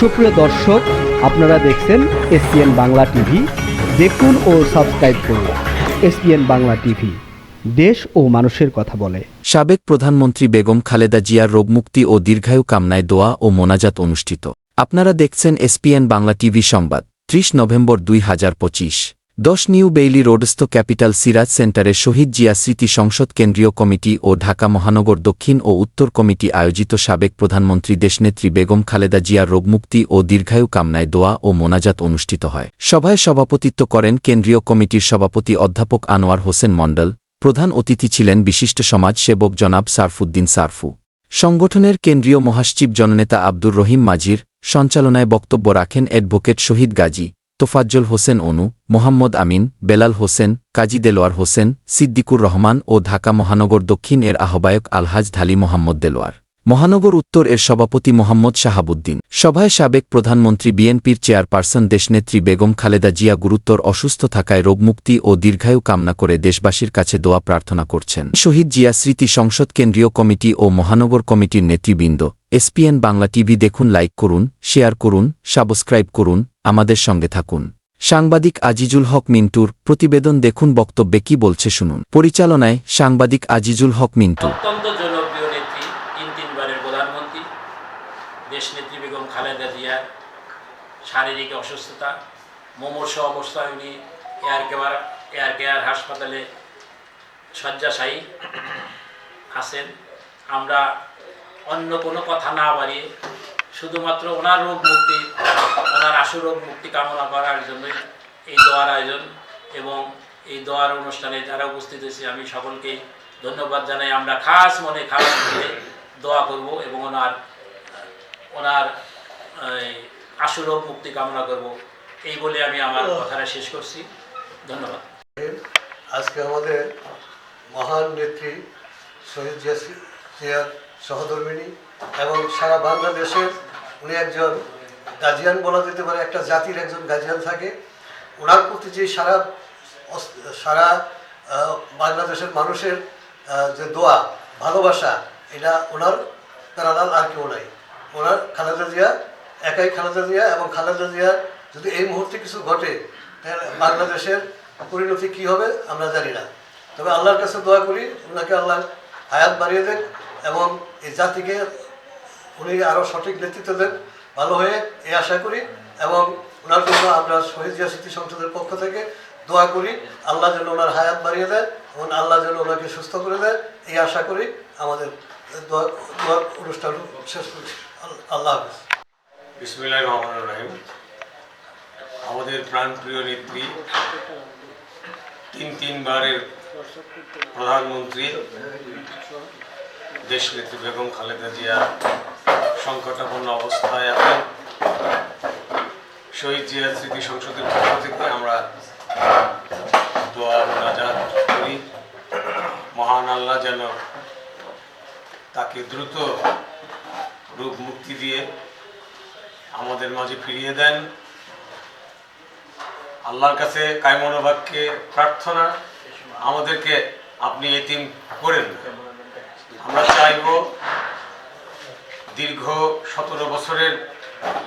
সুপ্রিয় দর্শক, আপনারা দেখছেন এসপিএন বাংলা টিভি। দেখুন ও সাবস্ক্রাইব করুন এসপিএন বাংলা টিভি। দেশ ও মানুষের কথা বলে। সাবেক প্রধানমন্ত্রী বেগম খালেদা জিয়ার রোগমুক্তি ও দীর্ঘায়ু কামনায় দোয়া ও মোনাজাত অনুষ্ঠিত। আপনারা দেখছেন এসপিএন বাংলা টিভি সংবাদ, ত্রিশ নভেম্বর দুই হাজার পঁচিশ। দশ নিউ বেইলি রোডস্থ ক্যাপিটাল সিরাজ সেন্টারে শহীদ জিয়া স্মৃতি সংসদ কেন্দ্রীয় কমিটি ও ঢাকা মহানগর দক্ষিণ ও উত্তর কমিটি আয়োজিত সাবেক প্রধানমন্ত্রী দেশনেত্রী বেগম খালেদা জিয়ার রোগমুক্তি ও দীর্ঘায়ু কামনায় দোয়া ও মোনাজাত অনুষ্ঠিত হয়। সভায় সভাপতিত্ব করেন কেন্দ্রীয় কমিটির সভাপতি অধ্যাপক আনোয়ার হোসেন মণ্ডল। প্রধান অতিথি ছিলেন বিশিষ্ট সমাজ সেবক জনাব সারফুদ্দিন সারফু। সংগঠনের কেন্দ্রীয় মহাসচিব জননেতা আব্দুর রহিম মাঝির সঞ্চালনায় বক্তব্য রাখেন অ্যাডভোকেট শহীদ গাজী। তোফাজ্জল হোসেন অনু, মোহাম্মদ আমিন, বেলাল হোসেন, কাজী দেলোয়ার হোসেন, সিদ্দিকুর রহমান ও ঢাকা মহানগর দক্ষিণ এর আহ্বায়ক আলহাজ ঢালি মোহাম্মদ দেলোয়ার। মহানগর উত্তর এর সভাপতি মোহাম্মদ শাহাবুদ্দিন। সভায় সাবেক প্রধানমন্ত্রী বিএনপির চেয়ারপারসন দেশনেত্রী বেগম খালেদা জিয়া গুরুতর অসুস্থ থাকায় রোগমুক্তি ও দীর্ঘায়ু কামনা করে দেশবাসীর কাছে দোয়া প্রার্থনা করছেন। শহীদ জিয়া স্মৃতি সংসদ কেন্দ্রীয় কমিটি ও মহানগর কমিটির নেতৃবৃন্দ। এসপিএন বাংলা টিভি দেখুন, লাইক করুন, শেয়ার করুন, সাবস্ক্রাইব করুন, আমাদের সঙ্গে থাকুন। সাংবাদিক আজিজুল হক মিন্টুর প্রতিবেদন দেখুন, বক্তব্যে কি বলছে শুনুন। পরিচালনায় সাংবাদিক আজিজুল হক মিন্টু অত্যন্ত জনপ্রিয় নেত্রী তিন তিনবারের প্রধানমন্ত্রী দেশনেত্রী বেগম খালেদা জিয়ার শারীরিক অসুস্থতা, মুমূর্ষ অবস্থায় উনি এয়ার কেয়ার এয়ার কেয়ার হাসপাতালে শয্যাশায়ী আছেন। আমরা অন্য কোনো কথা না বাড়িয়ে শুধুমাত্র ওনার রোগ মুক্তি, ওনার আশু রোগ মুক্তি কামনা করার জন্যই এই দোয়ার আয়োজন এবং এই দোয়ার অনুষ্ঠানে যারা উপস্থিত হয়েছে, আমি সকলকেই ধন্যবাদ জানাই। আমরা খাস মনে খাস মনে দোয়া করব এবং ওনার ওনার রোগ মুক্তি কামনা করব। এই বলে আমি আমার কথাটা শেষ করছি। ধন্যবাদ। আজকে আমাদের মহান নেত্রী শহীদ জিয়ার সহধর্মিণী এবং সারা বাংলাদেশের উনি একজন গার্জিয়ান বলা যেতে পারে একটা জাতির একজন গার্জিয়ান থাকে। ওনার প্রতি যে সারা সারা বাংলাদেশের মানুষের যে দোয়া ভালোবাসা এটা ওনার প্যারালাল আর কেউ নাই। ওনার খালেদা জিয়া, একাই খালেদা জিয়া এবং খালেদা জিয়া যদি এই মুহূর্তে কিছু ঘটে, তাহলে বাংলাদেশের পরিণতি কি হবে আমরা জানি না। তবে আল্লাহর কাছে দোয়া করি, ওনাকে আল্লাহ হায়াত বাড়িয়ে দেন এবং এই জাতিকে উনি আরও সঠিক নেতৃত্ব দেন। ভালো হয়ে এই আশা করি এবং ওনার জন্য আমরা শহীদ জিয়া স্মৃতি সংসদের পক্ষ থেকে দোয়া করি, আল্লাহ যেন ওনার হায়াত বাড়িয়ে দেয় এবং আল্লাহ যেন ওনাকে সুস্থ করে দেয়, এই আশা করি আমাদের দোয়া অনুষ্ঠান শেষ করছি। আল্লাহ বিসমিল্লাহ রহমান রহিম। আমাদের প্রাণপ্রিয় নেত্রী, তিন তিনবারের প্রধানমন্ত্রী দেশ নেত্রী বেগম খালেদা জিয়া সংকটাপন্ন অবস্থায় আছেন। শহীদ জিয়া স্মৃতি সংসদের পক্ষ থেকে আমরা দোয়া মোনাজাত করি। মহান আল্লাহ যেন তাকে দ্রুত রোগ মুক্তি দিয়ে আমাদের মাঝে ফিরিয়ে দেন। আল্লাহর কাছে কায়মনোবাক্যে প্রার্থনা, আমাদেরকে আপনি এতিম করেন আমরা চাইব দীর্ঘ সতেরো বছরের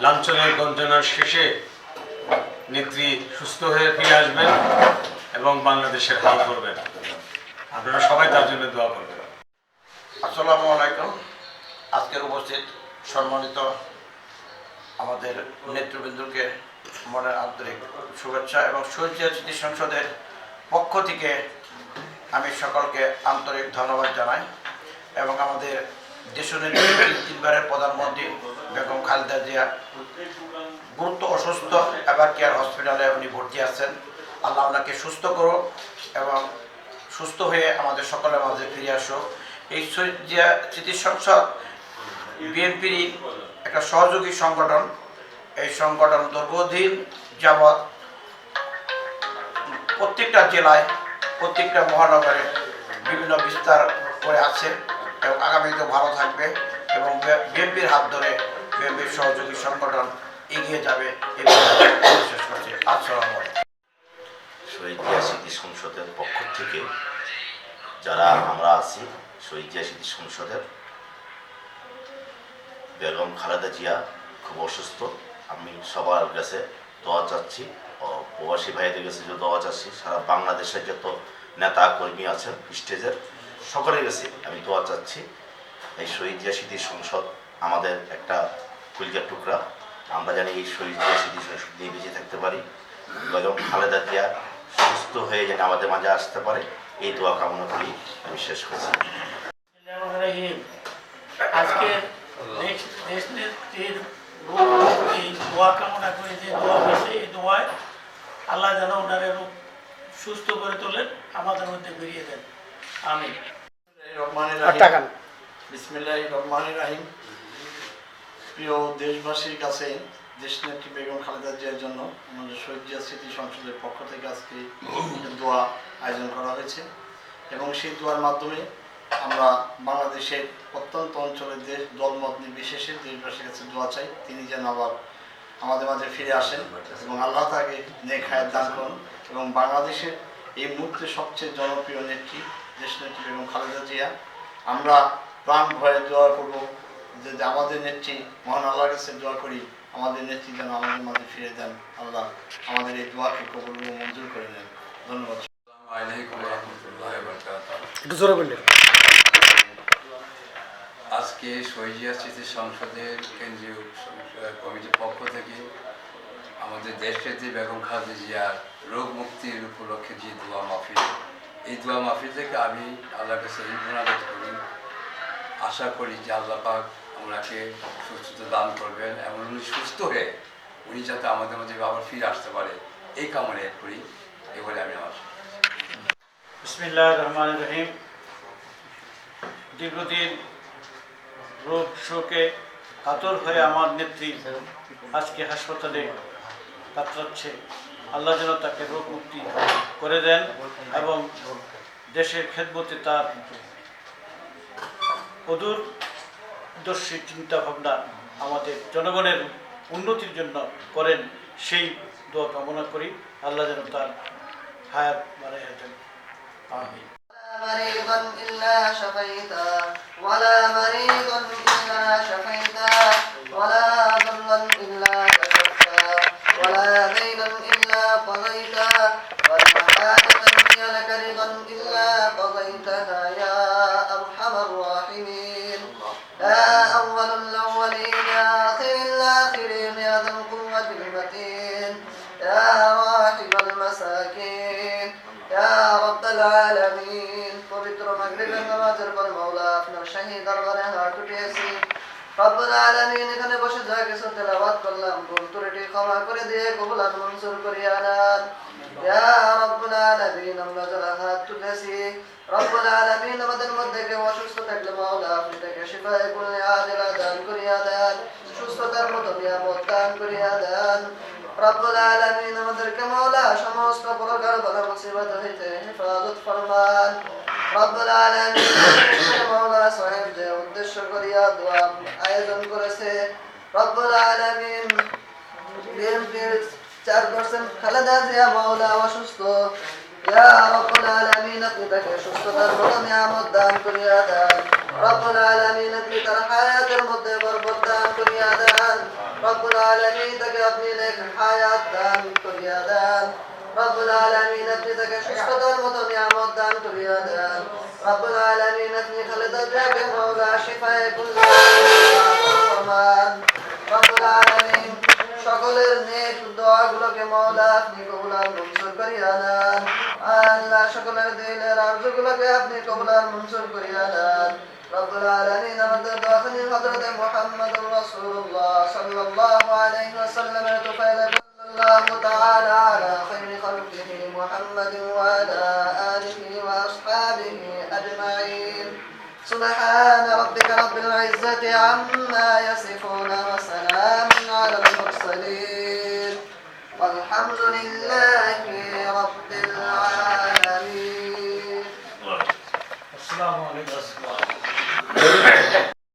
লাঞ্ছনের গঞ্জনার শেষে নেত্রী সুস্থ হয়ে ফিরে আসবেন এবং বাংলাদেশের হাল করবেন আপনারা সবাই তার জন্য দোয়া করবেন। আসসালামু আলাইকুম। আজকের উপস্থিত সম্মানিত আমাদের নেতৃবৃন্দকে মনের আন্তরিক শুভেচ্ছা এবং স্মৃতি সংসদের পক্ষ থেকে আমি সকলকে আন্তরিক ধন্যবাদ জানাই এবং আমাদের দেশনেত্রী তিন তিনবারের প্রধানমন্ত্রী বেগম খালেদা জিয়া গুরুত্ব অসুস্থ এবার কেয়ার হসপিটালে উনি ভর্তি আছেন। আল্লাহ ওনাকে সুস্থ করো এবং সুস্থ হয়ে আমাদের সকলের মাঝে ফিরে আসো এই শহীদ জিয়া স্মৃতি সংসদ বিএনপির একটা সহযোগী সংগঠন। এই সংগঠন দীর্ঘদিন যাবৎ প্রত্যেকটা জেলায়, প্রত্যেকটা মহানগরে বিভিন্ন বিস্তার করে আছে এবং আগামীতে ভালো থাকবে এবং বিএনপির হাত ধরে বিএনপির সহযোগী সংগঠন এগিয়ে যাবে শেষ করছি আসসালামু সংসদের পক্ষ থেকে যারা আমরা আছি, শহীদ জিয়া সংসদের বেগম খালেদা জিয়া খুব অসুস্থ। আমি সবার কাছে দোয়া চাচ্ছি ও প্রবাসী ভাইদের কাছে যে দোয়া চাচ্ছি, সারা বাংলাদেশের যত নেতা কর্মী আছেন স্টেজের সকলের কাছে আমি দোয়া চাচ্ছি। এই শহীদ জিয়া স্মৃতি সংসদ আমাদের একটা কুলজার টুকরা। আমরা জানি এই শহীদ জিয়া স্মৃতি সংসদ নিয়ে বেঁচে থাকতে পারি। বেগম খালেদা জিয়া সুস্থ হয়ে যেন আমাদের মাঝে আসতে পারে, এই দোয়া কামনা করি আমি শেষ করছি। আজকে দেশ দেশ এই দোয়া কামনা করে যে দোয়া হয়েছে এই দোয়ায় আল্লাহ যেন ওনারে সুস্থ করে তোলেন আমাদের মধ্যে বেরিয়ে দেন আমি বিসমিল্লাহ রহমান রাহিম। প্রিয় দেশবাসীর কাছে দেশনেত্রী বেগম খালেদা জিয়ার জন্য আমাদের শহীদ জিয়া স্মৃতি সংসদের পক্ষ থেকে আজকে দোয়া আয়োজন করা হয়েছে এবং সেই দোয়ার মাধ্যমে আমরা বাংলাদেশের প্রত্যন্ত অঞ্চলের দেশ দলমত নির্বিশেষে দেশবাসীর কাছে দোয়া চাই তিনি যেন আবার আমাদের মাঝে ফিরে আসেন এবং আল্লাহ তাকে নেক হায়াত দান করুন এবং বাংলাদেশের এই মুহূর্তে সবচেয়ে জনপ্রিয় নেত্রী দেশনেত্রী বেগম খালেদা জিয়া। আমরা প্রাণ ভয়ে দোয়া করব যে আমাদের নেত্রী মহান আল্লাহর কাছে দোয়া করি আমাদের নেত্রী যেন আমাদের মাঝে ফিরে দেন আল্লাহ আমাদের এই দোয়াকে কবুল ও মঞ্জুর করে নেন। ধন্যবাদ। একটু জোরে বললেন। আজকে শহীদিয়া স্মৃতি সংসদের কেন্দ্রীয় কমিটির পক্ষ থেকে আমাদের যে বেগম খালেদা জিয়ার রোগ মুক্তির উপলক্ষে যে দোয়া মাহফিল, এই দোয়া মাহফিল থেকে আমি আল্লাহর কাছে এই মোনাজাত করি। আশা করি যে আল্লাহ পাক ওনাকে সুস্থতা দান করবেন এবং উনি সুস্থ হয়ে উনি যাতে আমাদের মধ্যে আবার ফিরে আসতে পারে, এই কামনা করি। এই বলে আমি আমার বিসমিল্লাহ রহমান রহিম। দীর্ঘদিন রোগ শোকে কাতর হয়ে আমার নেত্রী আজকে হাসপাতালে কাতরাচ্ছে। আল্লাহ যেন তাকে রোগ মুক্তি করে দেন এবং দেশের খেদমতে তার অদূর দর্শী চিন্তা আমাদের জনগণের উন্নতির জন্য করেন, সেই দোয়া কামনা করি। আল্লাহ যেন তার হায়াত বাড়াইয়া দেন। আমিন। مريضا إلا شفيته ولا مريضا إلا شفيته ولا ضرا إلا كشفته ولا دينا إلا قضيته আজমাইন পবিত্র আমাদের মধ্যে কেউ অসুস্থ থাকলে মাওলা আপনি তাকে শিফায়ে সুস্থতার মতো নিয়ামত দান করিয়া দেন। রব্বুল আলামিন আমাদেরকে মাওলা সমস্ত প্রকার বালা মুসিবত হইতে হেফাজত ফরমান। রব্বুল আলামিন মাওলা সাহেব যে উদ্দেশ্য করিয়া দোয়া আয়োজন করেছে। রব্বুল আলামিন বিএনপির চেয়ারপারসন খালেদা জিয়া মাওলা অসুস্থ। ইয়া রব্বুল আলামিন আপনি তাকে সুস্থতার বড় নিয়ামত দান করিয়া দেন। রব্বুল আলামিন আপনি তার হায়াতের মধ্যে বরকত দান করিয়া দেন। রব্বুল আলামিন তাকে আপনি নেক হায়াত দান করিয়া দেন। রব্বুল আলামিন আপনি তাকে সুস্থতার মতো নিয়ামত দান করিয়া দেন। রব্বুল আলামিন আপনি খালেদা জিয়াকে মাওলা শিফায়ে কুল্লি ফরমান। রব্বুল আলামিন সকলের নেক দোয়াগুলোকে মাওলা আপনি কবুল আর মঞ্জুর করিয়া নেন আল্লাহ সকলের দিলের আরজুগুলোকে আপনি কবুল আর মঞ্জুর করিয়া رب العالمين رد داخل حضرة محمد رسول الله صلى الله عليه وسلم. تفيد الله تعالى على خير خلقه محمد وعلى آله وأصحابه أجمعين. سبحان ربك رب العزة عما يصفون وسلام على المرسلين. والحمد لله رب العالمين. السلام عليكم. Thank you.